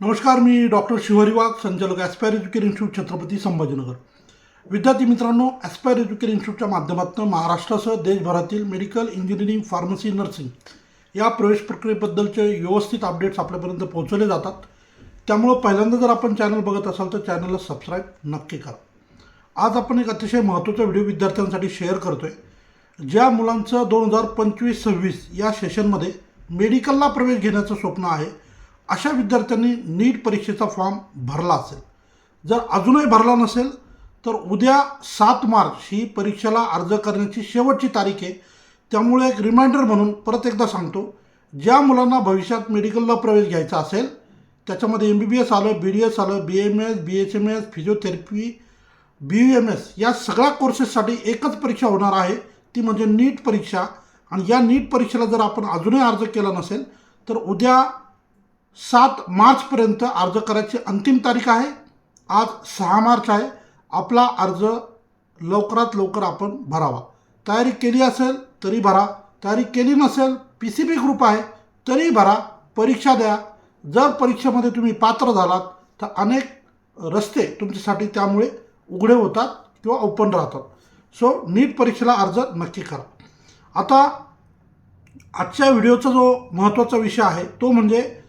नमस्कार मी डॉक्टर शिवहरी वाघ संचालक aspire educare institute Chhatrapati Sambhajinagar. विद्यार्थी मित्रांनो ॲस्पायर एज्युकेर इन्स्टिट्यूटच्या माध्यमातून महाराष्ट्रासह देशभरातील मेडिकल इंजिनिअरिंग फार्मसी नर्सिंग या प्रवेश प्रक्रियेबद्दलचे व्यवस्थित अपडेट्स आपल्यापर्यंत पोहोचवले जातात. त्यामुळं पहिल्यांदा जर आपण चॅनल बघत असाल तर चॅनलला सबस्क्राईब नक्की करा. आज आपण एक अतिशय महत्त्वाचा व्हिडिओ विद्यार्थ्यांसाठी शेअर करतो आहे ज्या मुलांचं दोन हजार पंचवीस सव्वीस या सेशनमध्ये मेडिकलला प्रवेश घेण्याचं स्वप्न आहे अशा विद्यार्थ्यांनी नीट परीक्षेचा फॉर्म भरला असेल. जर अजूनही भरला नसेल तर उद्या सात मार्च ही परीक्षेला अर्ज करण्याची शेवटची तारीख आहे. त्यामुळे एक रिमाइंडर म्हणून परत एकदा सांगतो ज्या मुलांना भविष्यात मेडिकलला प्रवेश घ्यायचा असेल त्याच्यामध्ये एम बी बी एस आलं बी डी एस आलं B M S B H M S physiotherapy B U M S या सगळ्या कोर्सेससाठी एकच परीक्षा होणार आहे. ती म्हणजे नीट परीक्षा. आणि या नीट परीक्षेला जर आपण अजूनही अर्ज केला नसेल तर उद्या सात मार्चपर्यंत अर्ज करायची अंतिम तारीख आहे. आज सहा मार्च आहे. आपला अर्ज लवकरात लवकर आपण भरावा. तयारी केली असेल तरी भरा. तयारी केली नसेल पी सी बी ग्रुप आहे तरी भरा. परीक्षा द्या. जर परीक्षेमध्ये तुम्ही पात्र झालात तर अनेक रस्ते तुमच्यासाठी त्यामुळे उघडे होतात किंवा ओपन राहतात. सो नीट परीक्षेला अर्ज नक्की करा. आता आजच्या व्हिडिओचा जो महत्त्वाचा विषय आहे तो म्हणजे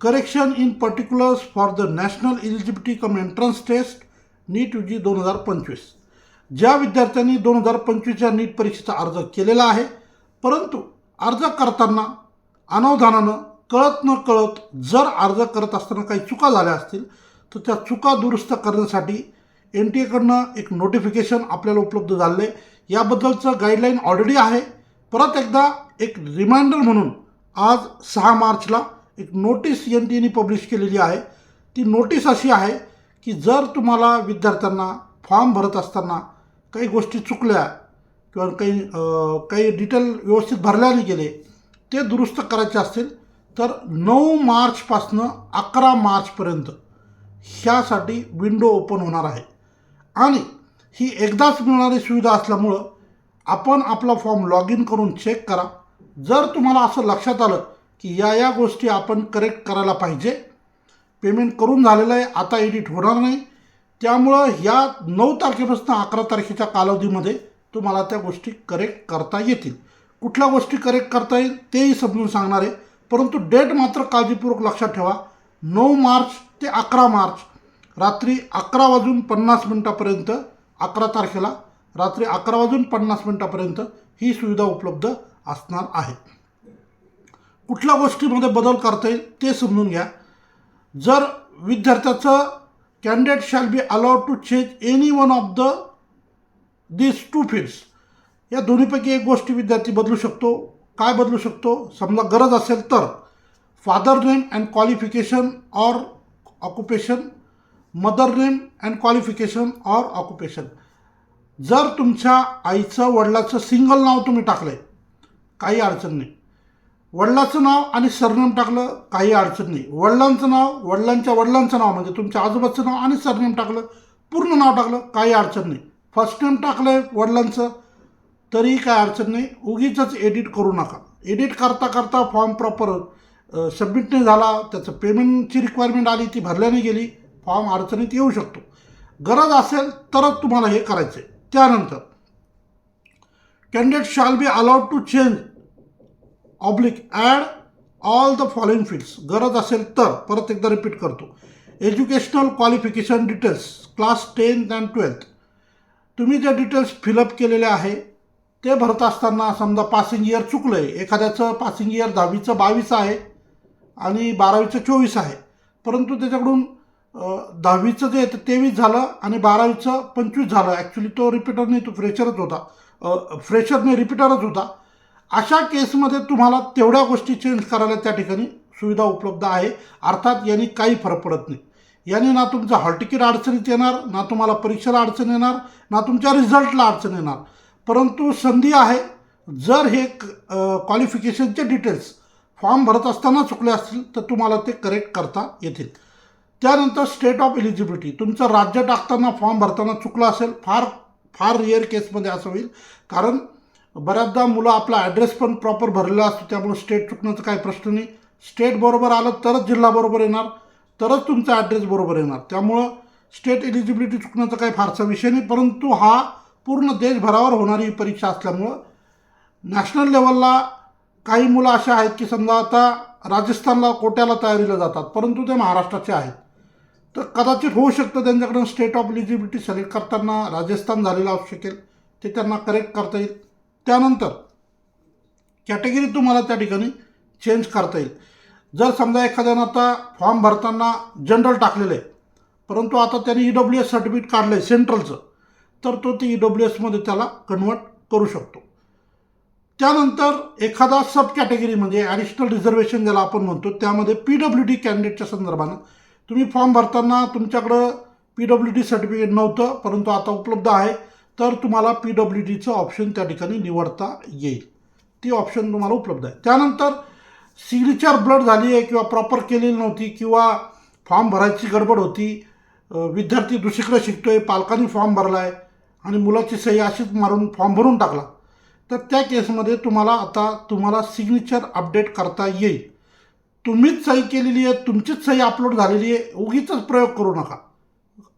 correction in particulars for the national eligibility cum entrance test NEET U G दोन हजार पंचवीस. ज्या विद्यार्थ्यांनी दोन हजार पंचवीसच्या नीट परीक्षेचा अर्ज केलेला आहे परंतु अर्ज करताना अनावधानानं कळत न कळत जर अर्ज करत असताना काही चुका झाल्या असतील तर त्या चुका दुरुस्त करण्यासाठी एन टी एकडनं एक नोटिफिकेशन आपल्याला उपलब्ध झालं आहे. याबद्दलचं गाईडलाईन ऑलरेडी आहे. परत एकदा एक रिमाइंडर म्हणून आज सहा मार्चला एक नोटीस एन टी एने पब्लिश केलेली आहे. ती नोटीस अशी आहे की जर तुम्हाला विद्यार्थ्यांना फॉर्म भरत असताना काही गोष्टी चुकल्या किंवा काही काही डिटेल व्यवस्थित भरल्या नाही गेले ते दुरुस्त करायचे असतील तर नऊ मार्चपासनं अकरा मार्चपर्यंत ह्यासाठी विंडो ओपन होणार आहे. आणि ही एकदाच मिळणारी सुविधा असल्यामुळं आपण आपला फॉर्म लॉग इन करून चेक करा. जर तुम्हाला असं लक्षात आलं की या या गोष्टी आपण करेक्ट करायला पाहिजे. पेमेंट करून झालेलं आहे आता एडिट होणार नाही. त्यामुळं या नऊ तारखेपासून अकरा तारखेच्या कालावधीमध्ये तुम्हाला त्या गोष्टी करेक्ट करता येतील. कुठल्या गोष्टी करेक्ट करता येईल तेही समजून सांगणार आहे. परंतु डेट मात्र काळजीपूर्वक लक्षात ठेवा. नऊ मार्च ते अकरा मार्च रात्री अकरा वाजून पन्नास मिनटापर्यंत अकरा तारखेला रात्री अकरा वाजून पन्नास मिनटापर्यंत ही सुविधा उपलब्ध असणार आहे. कुठल्या गोष्टीमध्ये बदल करता येईल ते समजून घ्या. जर विद्यार्थ्याचं candidate shall be allowed to change any one of the this two fields या दोन्हीपैकी एक गोष्टी विद्यार्थी बदलू शकतो. काय बदलू शकतो? समजा गरज असेल तर father name and qualification or occupation mother name and qualification or occupation जर तुमच्या आईचं वडिलाचं सिंगल नाव तुम्ही टाकलं आहे काही अडचण नाही. वडिलाचं नाव आणि सरनेम टाकलं काही अडचण नाही. वडिलांचं नाव वडिलांच्या वडिलांचं नाव म्हणजे तुमच्या आजोबाचं नाव आणि सरनेम टाकलं पूर्ण नाव टाकलं काही अडचण नाही. फर्स्ट नेम टाकलं आहे वडिलांचं तरी काय अडचण नाही. उगीच एडिट करू नका. एडिट करता करता फॉर्म प्रॉपर सबमिट नाही झाला त्याचं पेमेंटची रिक्वायरमेंट आली ती भरल्याने गेली फॉर्म अडचणीत येऊ शकतो. गरज असेल तरच तुम्हाला हे करायचं आहे त्यानंतर candidate shall be allowed to change oblique and all the following fields गरज असेल तर परत एकदा रिपीट करतो. Educational qualification details class tenth and twelfth तुम्ही जे डिटेल्स फिलअप केलेले आहे ते भरत असताना समजा पासिंग इयर चुकलं आहे एखाद्याचं पासिंग इयर दहावीचं बावीस आहे आणि बारावीचं चोवीस आहे. परंतु त्याच्याकडून दहावीचं जे आहे ते तेवीस झालं आणि बारावीचं पंचवीस झालं. ॲक्च्युली तो रिपीटर नाही तो फ्रेशरच होता. फ्रेशर नाही रिपीटरच होता. अशा केसमध्ये तुम्हाला तेवढ्या गोष्टी चेंज करायला त्या ठिकाणी सुविधा उपलब्ध आहे. अर्थात यांनी काही फरक पडत नाही. याने ना तुमचं हॉल अडचणीत येणार ना तुम्हाला परीक्षेला अडचण येणार ना तुमच्या रिझल्टला अडचण येणार. परंतु संधी आहे. जर हे क्वालिफिकेशनचे डिटेल्स फॉर्म भरत असताना चुकले असतील तर तुम्हाला ते करेक्ट करता येतील. त्यानंतर स्टेट ऑफ एलिजिबिलिटी तुमचं राज्य टाकताना फॉर्म भरताना चुकलं असेल फार फार रिअर केसमध्ये असं होईल. कारण बऱ्याचदा मुलं आपला ॲड्रेस पण प्रॉपर भरलेला असतो त्यामुळे स्टेट चुकण्याचा काही प्रश्न नाही. स्टेट बरोबर आलं तरच जिल्हा बरोबर येणार तरच तुमचा ॲड्रेस बरोबर येणार. त्यामुळं स्टेट एलिजिबिलिटी चुकण्याचा काही फारसा विषय नाही परंतु हा पूर्ण देशभरावर होणारी ही परीक्षा असल्यामुळं नॅशनल लेवलला काही मुलं अशा आहेत की समजा आता राजस्थानला कोट्याला तयारीला जातात परंतु ते महाराष्ट्राचे आहेत. तर कदाचित होऊ शकतं त्यांच्याकडून स्टेट ऑफ एलिजिबिलिटी सिलेक्ट करताना राजस्थान झालेलं असू शकेल ते त्यांना करेक्ट करता येईल. त्यानंतर कॅटेगरी तुम्हाला त्या ठिकाणी चेंज करता येईल. जर समजा एखाद्यानं आता फॉर्म भरताना जनरल टाकलेलं आहे परंतु आता त्याने ई डब्ल्यू एस सर्टिफिकेट काढलं आहे सेंट्रलचं तर तो ते ई डब्ल्यू एसमध्ये त्याला कन्वर्ट करू शकतो. त्यानंतर एखादा सब कॅटेगरी म्हणजे ॲडिशनल रिझर्वेशन ज्याला आपण म्हणतो त्यामध्ये पी डब्ल्यू डी कॅन्डिडेटच्या संदर्भानं तुम्ही फॉर्म भरताना तुमच्याकडं पी डब्ल्यू डी सर्टिफिकेट नव्हतं परंतु आता उपलब्ध आहे. तर तुम्हाला पी डब्ल्यू डीचं ऑप्शन त्या ठिकाणी निवडता येईल. ती ऑप्शन तुम्हाला उपलब्ध आहे. त्यानंतर सिग्नेचर ब्लड झाली आहे किंवा प्रॉपर केलेली नव्हती किंवा फॉर्म भरायची गडबड होती विद्यार्थी दुसरीकडे आहे पालकांनी फॉर्म भरला आहे आणि मुलाची सही अशीच मारून फॉर्म भरून टाकला तर त्या केसमध्ये तुम्हाला आता तुम्हाला सिग्नेचर अपडेट करता येईल. तुम्हीच सही केलेली आहे तुमचीच सही अपलोड झालेली आहे उगीच प्रयोग करू नका.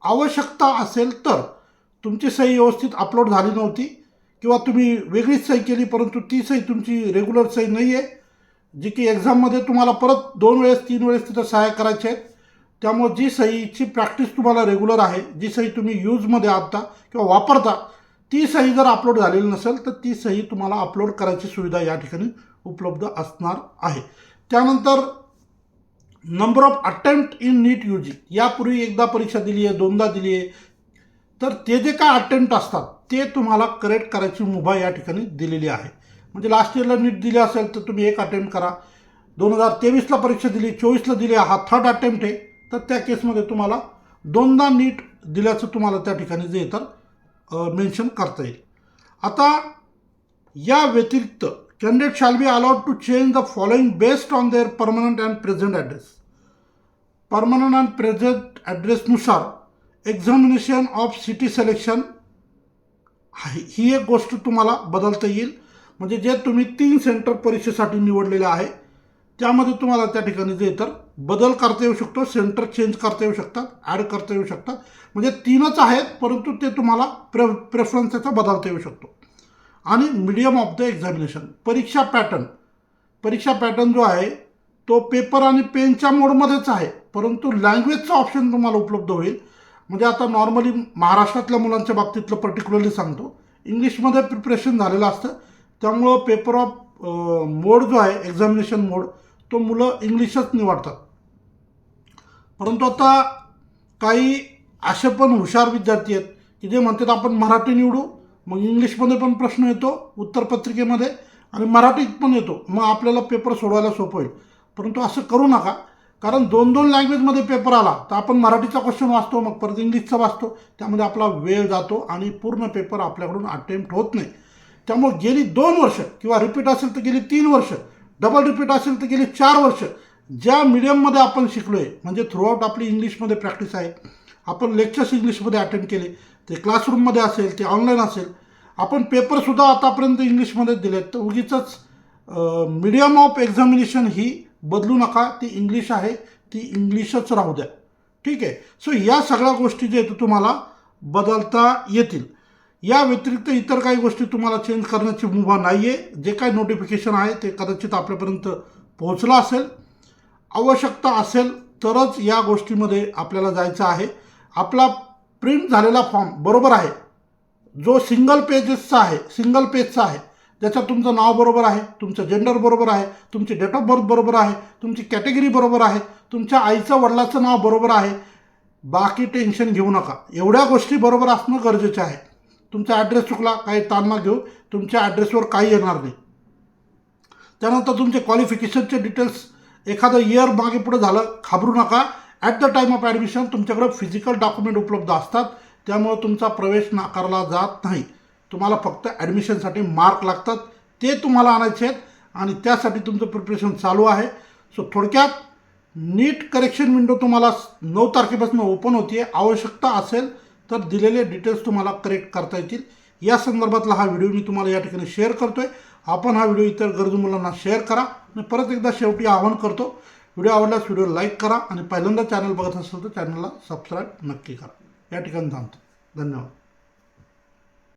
आवश्यकता असेल तर. तुमची सही व्यवस्थित अपलोड झाली नव्हती किंवा तुम्ही वेगळीच सही केली परंतु ती सही तुमची रेग्युलर सही नाही आहे जी की एक्झाममध्ये तुम्हाला परत दोन वेळेस तीन वेळेस तिथं सहाय्य करायचे आहेत. त्यामुळे जी सहीची प्रॅक्टिस तुम्हाला रेग्युलर आहे जी सही तुम्ही यूजमध्ये आणता किंवा वापरता ती सही जर अपलोड झालेली नसेल तर ती सही तुम्हाला अपलोड करायची सुविधा या ठिकाणी उपलब्ध असणार आहे. त्यानंतर number of attempt in NEET U G यापूर्वी एकदा परीक्षा दिली आहे दोनदा दिली आहे तर ते जे काय अटेम्प्ट असतात ते तुम्हाला करेक्ट करायची मुभा या ठिकाणी दिलेली आहे. म्हणजे लास्ट इयरला नीट दिली असेल तर तुम्ही एक अटेम्प्ट करा. दोन हजार तेवीसला परीक्षा दिली चोवीसला दिली हा थर्ड अटेम्प्ट आहे. तर त्या केसमध्ये तुम्हाला दोनदा नीट दिल्याचं तुम्हाला त्या ठिकाणी जे तर मेन्शन करता येईल. आता या व्यतिरिक्त candidate shall be allowed to change the following based on their permanent and present address permanent and present ॲड्रेसनुसार examination of city selection ही एक गोष्ट तुम्हाला बदलता येईल. म्हणजे जे तुम्ही तीन सेंटर परीक्षेसाठी निवडलेले आहे त्यामध्ये तुम्हाला त्या ठिकाणी जे तर बदल करता येऊ शकतो सेंटर चेंज करता येऊ शकतात ॲड करता येऊ शकतात. म्हणजे तीनच आहेत परंतु ते तुम्हाला प्रे प्रेफरन्स त्याचा बदलता येऊ शकतो. आणि मीडियम ऑफ द एक्झामिनेशन परीक्षा पॅटर्न परीक्षा पॅटर्न जो आहे तो पेपर आणि पेनच्या मोडमध्येच आहे परंतु लँग्वेजचा ऑप्शन तुम्हाला उपलब्ध होईल. म्हणजे आता नॉर्मली महाराष्ट्रातल्या मुलांच्या बाबतीतलं पर्टिक्युलरली सांगतो. इंग्लिशमध्ये प्रिपरेशन झालेलं असतं. त्यामुळं पेपर ऑफ मोड जो आहे एक्झामिनेशन मोड तो मुलं इंग्लिशच निवडतात. परंतु आता काही असे पण हुशार विद्यार्थी आहेत की जे म्हणतात आपण मराठी निवडू मग इंग्लिशमध्ये पण प्रश्न येतो उत्तरपत्रिकेमध्ये आणि मराठीत पण येतो. मग आपल्याला पेपर सोडवायला सोपं होईल. परंतु असं करू नका. कारण दोन दोन लँग्वेजमध्ये पेपर आला तर आपण मराठीचा क्वेश्चन वाचतो मग परत इंग्लिशचा वाचतो. त्यामध्ये आपला वेळ जातो आणि पूर्ण पेपर आपल्याकडून अटेम्प्ट होत नाही. त्यामुळे गेली दोन वर्ष किंवा रिपीट असेल तर गेली तीन वर्ष डबल रिपीट असेल तर गेली चार वर्ष ज्या मीडियममध्ये आपण शिकलो आहे म्हणजे थ्रूआउट आपली इंग्लिशमध्ये प्रॅक्टिस आहे आपण लेक्चर्स इंग्लिशमध्ये अटेंड केले ते क्लासरूममध्ये असेल ते ऑनलाईन असेल आपण पेपरसुद्धा आतापर्यंत इंग्लिशमध्ये दिलेत. तर उगीच मीडियम ऑफ एक्झामिनेशन ही बदलू नका ती इंग्लिश आहे ती इंग्लिशच राहू द्या. ठीक आहे? सो या सगळ्या गोष्टी जे आहेत तुम्हाला बदलता येतील. या व्यतिरिक्त इतर काही गोष्टी तुम्हाला चेंज करण्याची मुभा नाही आहे जे काही नोटिफिकेशन आहे ते कदाचित आपल्यापर्यंत पोहोचलं असेल आवश्यकता असेल तरच या गोष्टीमध्ये आपल्याला जायचं आहे. आपला प्रिंट झालेला फॉर्म बरोबर आहे. जो सिंगल पेजेसचा आहे सिंगल पेजचा आहे ज्याचं तुमचं नाव बरोबर आहे तुमचं जेंडर बरोबर आहे तुमची डेट ऑफ बर्थ बरोबर आहे तुमची कॅटेगरी बरोबर आहे तुमच्या आईचं वडिलाचं नाव बरोबर आहे. बाकी टेन्शन घेऊ नका. एवढ्या गोष्टी बरोबर असणं गरजेचं आहे. तुमचा ॲड्रेस चुकला काही ताण घेऊ. तुमच्या ॲड्रेसवर काही येणार नाही. त्यानंतर तुमचे क्वालिफिकेशनचे डिटेल्स एखादं इयर मागे पुढे झालं घाबरू नका. At the time of admission तुमच्याकडे फिजिकल डॉक्युमेंट उपलब्ध असतात. त्यामुळं तुमचा प्रवेश नाकारला जात नाही. तुम्हाला फक्त ॲडमिशनसाठी मार्क लागतात ते तुम्हाला आणायचे आहेत आणि त्यासाठी तुमचं प्रिपरेशन चालू आहे. सो थोडक्यात नीट करेक्शन विंडो तुम्हाला नऊ तारखेपासून ओपन होती आवश्यकता असेल तर दिलेले डिटेल्स तुम्हाला करेक्ट करता येतील. या संदर्भातला हा व्हिडिओ मी तुम्हाला या ठिकाणी शेअर करतो आहे आपण हा व्हिडिओ इतर गरजू मुलांना शेअर करा आणि परत एकदा शेवटी आवाहन करतो व्हिडिओ आवडल्यास व्हिडिओ लाईक करा आणि पहिल्यांदा चॅनल बघत असेल तर चॅनलला सबस्क्राईब नक्की करा. या ठिकाणी थांबतो. धन्यवाद.